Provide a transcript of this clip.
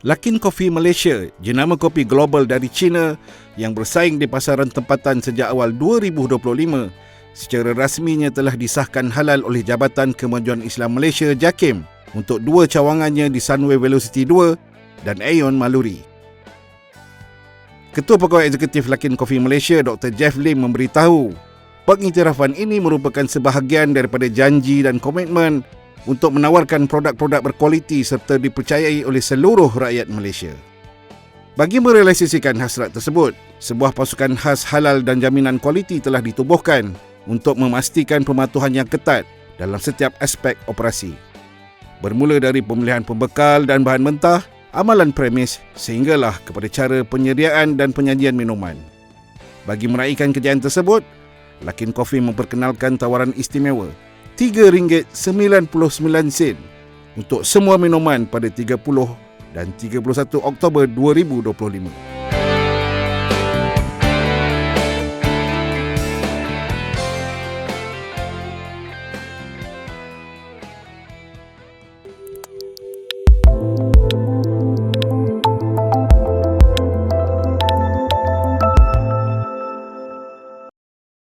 Lakin Coffee Malaysia, jenama kopi global dari China yang bersaing di pasaran tempatan sejak awal 2025, secara rasminya telah disahkan halal oleh Jabatan Kemajuan Islam Malaysia JAKIM untuk dua cawangannya di Sunway Velocity 2 dan Aeon Maluri. Ketua Pegawai Eksekutif Lakin Coffee Malaysia Dr. Jeff Lim memberitahu pengiktirafan ini merupakan sebahagian daripada janji dan komitmen untuk menawarkan produk-produk berkualiti serta dipercayai oleh seluruh rakyat Malaysia. Bagi merealisasikan hasrat tersebut, sebuah pasukan khas halal dan jaminan kualiti telah ditubuhkan untuk memastikan pematuhan yang ketat dalam setiap aspek operasi. Bermula dari pemilihan pembekal dan bahan mentah, amalan premis sehinggalah kepada cara penyediaan dan penyajian minuman. Bagi meraihkan kejayaan tersebut, Lakin Coffee memperkenalkan tawaran istimewa RM3.99 untuk semua minuman pada 30 dan 31 Oktober 2025.